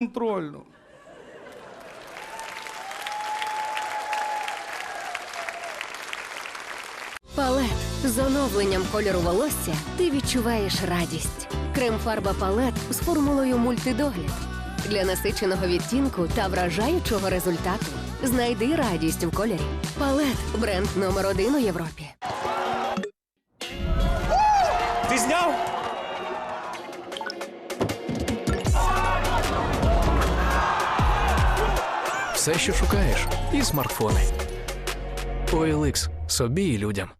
контрольну. Палет з оновленням кольору волосся ти відчуваєш радість. Крем-фарба палет з формулою мультидогляд для насиченого відтінку та вражаючого результату. Знайди радість у кольорі. Палет бренд номер один у Європі. Ти зняв? Все, що шукаєш, і смартфони. OLX – собі і людям.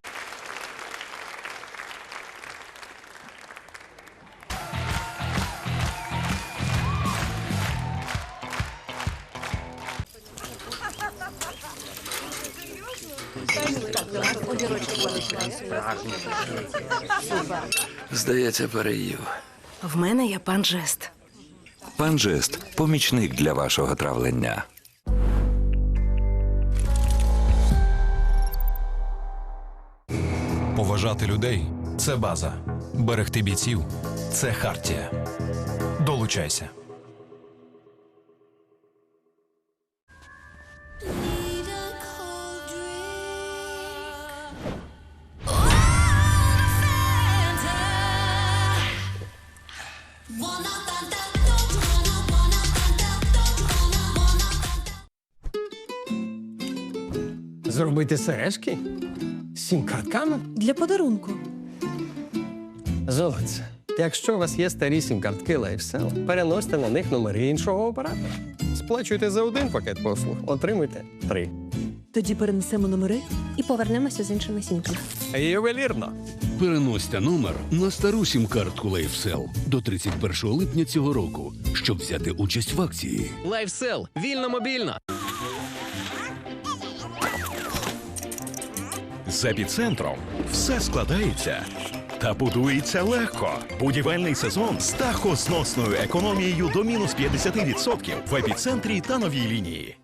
Здається, переїв. В мене є пан Жест. Панжест помічник для вашого травлення. Поважати людей це база. Берегти бійців це хартія. Долучайся. Зробити сережки? Сім картками? Для подарунку. Золоце. Якщо у вас є старі сім-картки LifeSell, переносьте на них номери іншого оператора. Сплачуйте за один пакет послуг, отримуйте три. Тоді перенесемо номери. І повернемося з іншими сімками. Ювелірно. Переносьте номер на стару сім-картку LifeSell до 31 липня цього року, щоб взяти участь в акції. Лайфсел. Вільно мобільно. З епіцентром все складається та будується легко. Будівельний сезон з тахозносною економією до мінус 50% в епіцентрі та новій лінії.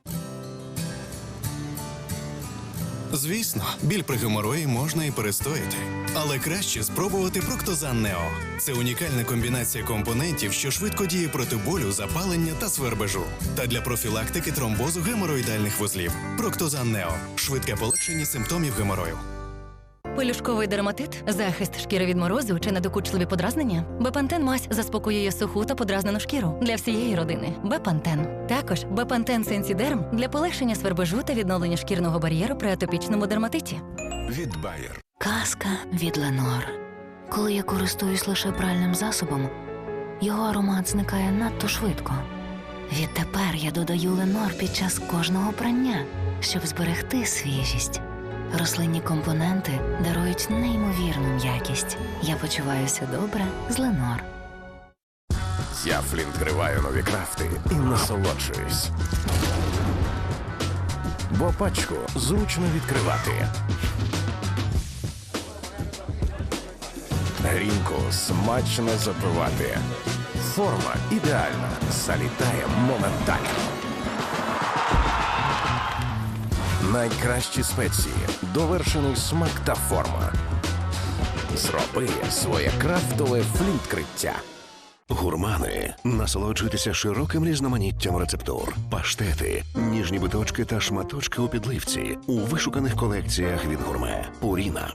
Звісно, біль при геморої можна і перестояти, але краще спробувати Проктозан Нео. Це унікальна комбінація компонентів, що швидко діє проти болю, запалення та свербежу. Та для профілактики тромбозу геморроїдальних вузлів. Проктозан Нео швидке полегшення симптомів геморою. Пелюшковий дерматит, захист шкіри від морозу чи недокучливі подразнення. Бепантен мазь заспокоює суху та подразнену шкіру для всієї родини. Бепантен. Також Бепантен Сенсідерм для полегшення свербежу та відновлення шкірного бар'єру при атопічному дерматиті. Від Bayer. Казка від Ленор. Коли я користуюсь лише пральним засобом, його аромат зникає надто швидко. Відтепер я додаю Ленор під час кожного прання, щоб зберегти свіжість. Рослинні компоненти дарують неймовірну м'якість. Я почуваюся добре з Ленор. Я флінт відкриваю нові крафти і насолоджуюсь. Бо пачку зручно відкривати. Грінку смачно запивати. Форма ідеальна. Залітає моментально. Найкращі спеції, довершений смак та форма. Зроби своє крафтове флінткриття. Гурмани. Насолоджуйтеся широким різноманіттям рецептур, паштети, ніжні биточки та шматочки у підливці у вишуканих колекціях від гурме. Пуріна.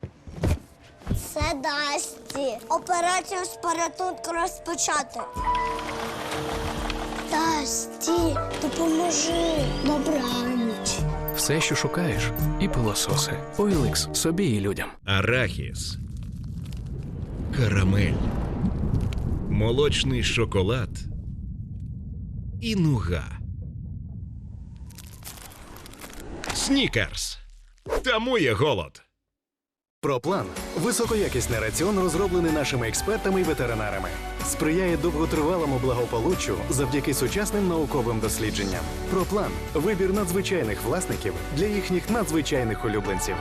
Це Дасті. Операцію з порятунку розпочати. Дасті, допоможи. Добраніч. Все, що шукаєш, і пилососи. OLX – собі і людям. Арахіс. Карамель. Молочний шоколад. І нуга. Снікерс. Тамує голод. Проплан Високоякісний раціон розроблений нашими експертами і ветеринарами. Сприяє довготривалому благополуччю завдяки сучасним науковим дослідженням. Проплан вибір надзвичайних власників для їхніх надзвичайних улюбленців.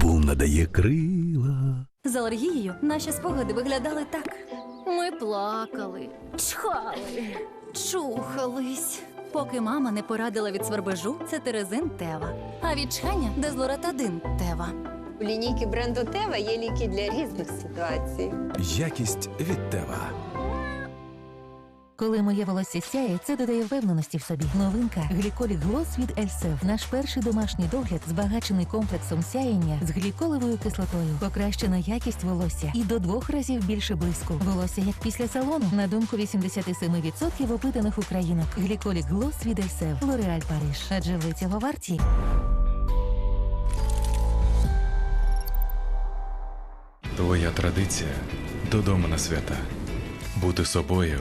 Bull надає крила. З алергією наші спогади виглядали так. Ми плакали, чхали, чухались. Поки мама не порадила від свербежу цетерезин Тева, а від чхання дезлоратадин Тева. У лінійки бренду Тева є ліки для різних ситуацій. Якість від Тева. Коли моє волосся сяє, це додає впевненості в собі. Новинка Гліколік Глос від Ельсев. Наш перший домашній догляд збагачений комплексом сяєння з гліколевою кислотою. Покращена якість волосся і до двох разів більше блиску. Волосся як після салону. На думку 87% опитаних українок. Гліколік Глос від Ельсев. Лореаль Париж. Адже ви цього варті. Твоя традиція додому на свята. Бути собою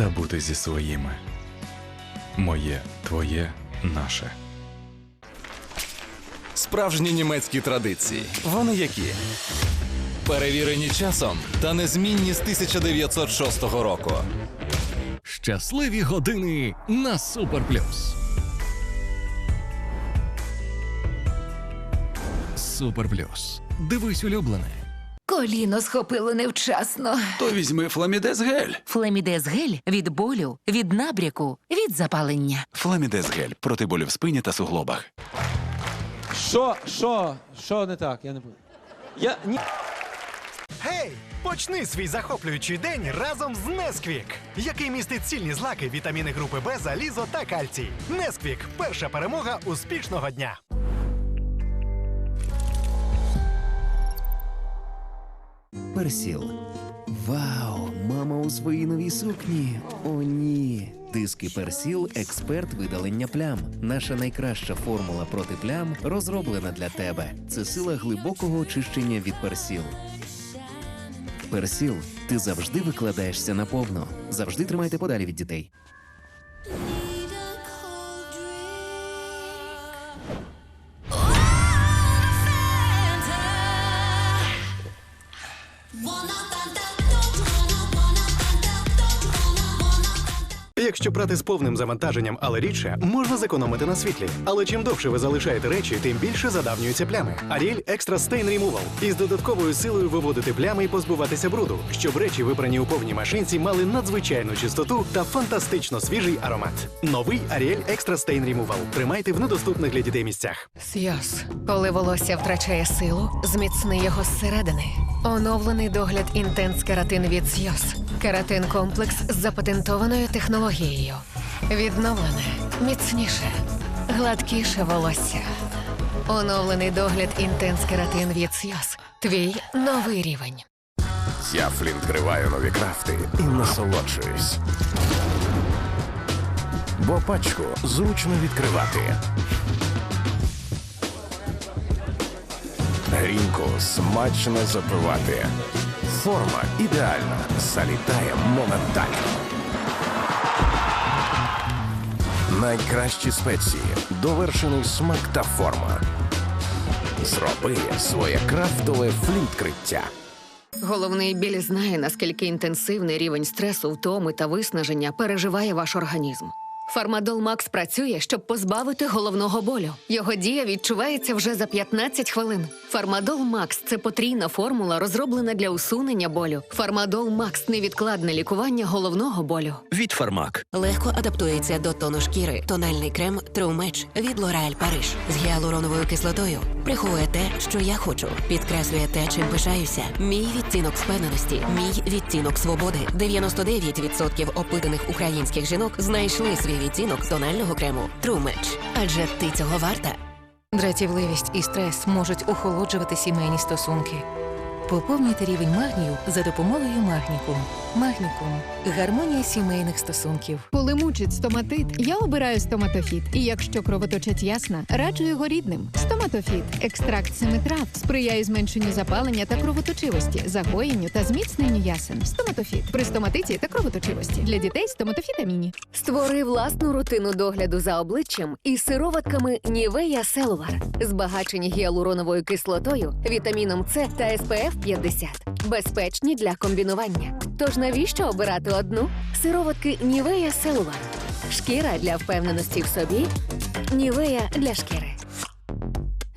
та бути зі своїми. Моє, твоє, наше. Справжні німецькі традиції. Вони які? Перевірені часом та незмінні з 1906 року. Щасливі години на Супер Плюс. Супер Плюс. Дивись улюблене. Коліно схопило невчасно. То візьми фламідез гель. Флемідез гель від болю, від набряку, від запалення. Фламідез гель проти болю в спині та суглобах. Що, що, що не так? Я не пам'ятаю. Я ні. Гей! Почни свій захоплюючий день разом з Несквік, який містить цільні злаки, вітаміни групи Б, залізо та кальцій. Несквік перша перемога успішного дня. Персіл. Вау! Мама у своїй новій сукні. О, ні. Диски Персіл експерт видалення плям. Наша найкраща формула проти плям розроблена для тебе. Це сила глибокого очищення від персіл. Персіл, ти завжди викладаєшся наповно. Завжди тримайте подалі від дітей. Якщо прати з повним завантаженням, але рідше, можна зекономити на світлі. Але чим довше ви залишаєте речі, тим більше задавнюються плями. Ariel Extra Stain Removal із додатковою силою виводити плями і позбуватися бруду, щоб речі, випрані у повній машинці, мали надзвичайну чистоту та фантастично свіжий аромат. Новий Ariel Extra Stain Removal. Тримайте в недоступних для дітей місцях. Сйоз. Коли волосся втрачає силу, зміцни його зсередини. Оновлений догляд інтенс кератин від Сйоз. Кератин комплекс з запатентованою технологією. Відновлене, міцніше, гладкіше волосся. Оновлений догляд інтенс кератин від Сйоз. Твій новий рівень. Я флінт криваю нові крафти і насолоджуюсь. Бо пачку зручно відкривати. Грінку смачно запивати. Форма ідеальна, залітає моментально. Найкращі спеції, довершений смак та форма. Зроби своє крафтове флінт-криття. Головний біль знає, наскільки інтенсивний рівень стресу, втоми та виснаження переживає ваш організм. Фармадол Макс працює, щоб позбавити головного болю. Його дія відчувається вже за 15 хвилин. Фармадол Макс це потрійна формула, розроблена для усунення болю. Фармадол Макс невідкладне лікування головного болю. Від Фармак. Легко адаптується до тону шкіри. Тональний крем True Match від L'Oréal Париж з гіалуроновою кислотою. Приховує те, що я хочу. Підкреслює те, чим пишаюся. Мій відтінок впевненості, мій відтінок свободи. 99% опитаних українських жінок знайшли свій відтінок тонального крему Match. Адже ти цього варта. Дратівливість і стрес можуть охолоджувати сімейні стосунки. Поповнюйте рівень магнію за допомогою Магнікум. Магнікум гармонія сімейних стосунків. Коли мучить стоматит, я обираю стоматофіт. І якщо кровоточать ясна, раджу його рідним. Стоматофіт екстракт семи трав сприяє зменшенню запалення та кровоточивості, загоєнню та зміцненню ясен. Стоматофіт при стоматиті та кровоточивості для дітей стоматофіт Аміні. Створи власну рутину догляду за обличчям із сироватками Нівея Селувар, збагачені гіалуроновою кислотою, вітаміном С та SPF 50. Безпечні для комбінування. Тож навіщо обирати одну? Сироватки Нівея Селувар. Шкіра для впевненості в собі. Нівея для шкіри.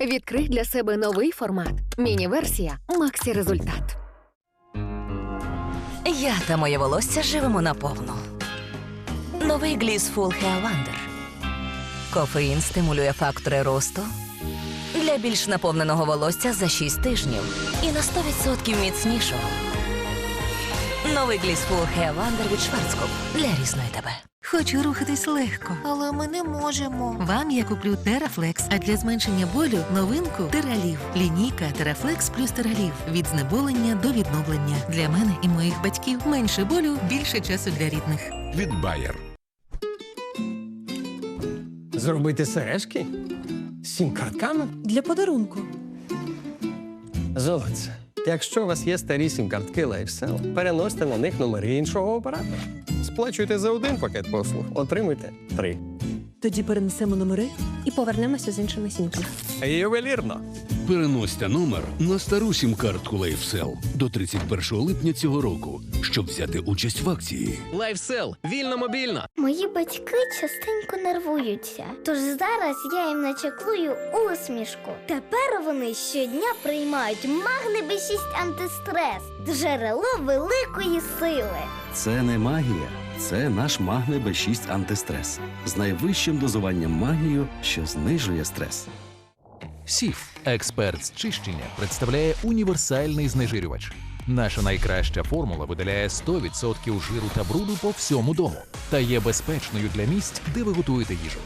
Відкрий для себе новий формат. Міні-версія Максі Результат. Я та моє волосся живемо наповну. Новий Gliss Full Hair Wonder. Кофеїн стимулює фактори росту для більш наповненого волосся за 6 тижнів і на 100% міцнішого. Новий Gliss Full від Шварцкоп для різної тебе. Хочу рухатись легко. Але ми не можемо. Вам я куплю Терафлекс, а для зменшення болю новинку Тералів. Лінійка Терафлекс плюс Тералів. Від знеболення до відновлення. Для мене і моїх батьків менше болю, більше часу для рідних. Від Bayer. Зробити сережки? З сім картками? Для подарунку. Золоце. Якщо у вас є старі сім-картки LifeSell, переносите на них номери іншого оператора. Сплачуйте за один пакет послуг, отримуйте три. Тоді перенесемо номери І повернемося з іншими сімками. Ювелірно. Переносьте номер на стару сім-картку LifeSell до 31 липня цього року, щоб взяти участь в акції. LifeSell. Вільно мобільно. Мої батьки частенько нервуються, тож зараз я їм начеклую усмішку. Тепер вони щодня приймають магни Б6 антистрес, джерело великої сили. Це не магія, це наш магне Б6 антистрес з найвищим дозуванням магнію, що знижує стрес. Сіф, експерт з чищення, представляє універсальний знежирювач. Наша найкраща формула видаляє 100% жиру та бруду по всьому дому та є безпечною для місць, де ви готуєте їжу.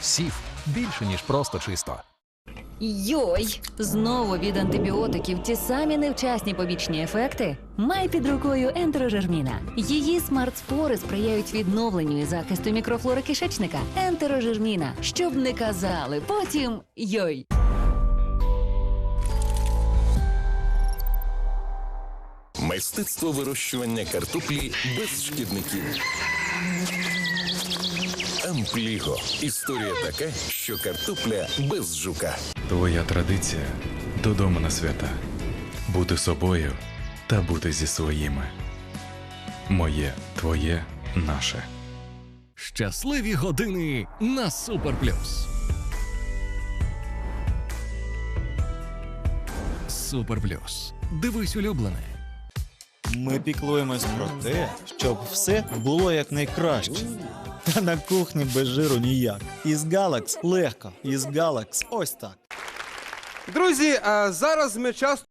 Сіф більше ніж просто чисто. Йой! Знову від антибіотиків ті самі невчасні побічні ефекти. Май під рукою ентерожерміна. Її смарт-спори сприяють відновленню і захисту мікрофлори кишечника. Ентерожерміна. Щоб не казали, потім йой. Мистецтво вирощування картоплі без шкідників. Ампліго. Історія така, що картопля без жука. Твоя традиція додому на свята. Бути собою та бути зі своїми. Моє, твоє, наше. Щасливі години на Супер Плюс. Супер Плюс. Дивись улюблене. Ми піклуємось про те, щоб все було якнайкраще. Та на кухні без жиру ніяк. Із Галакс легко, із Галакс ось так. Друзі, а зараз ми часто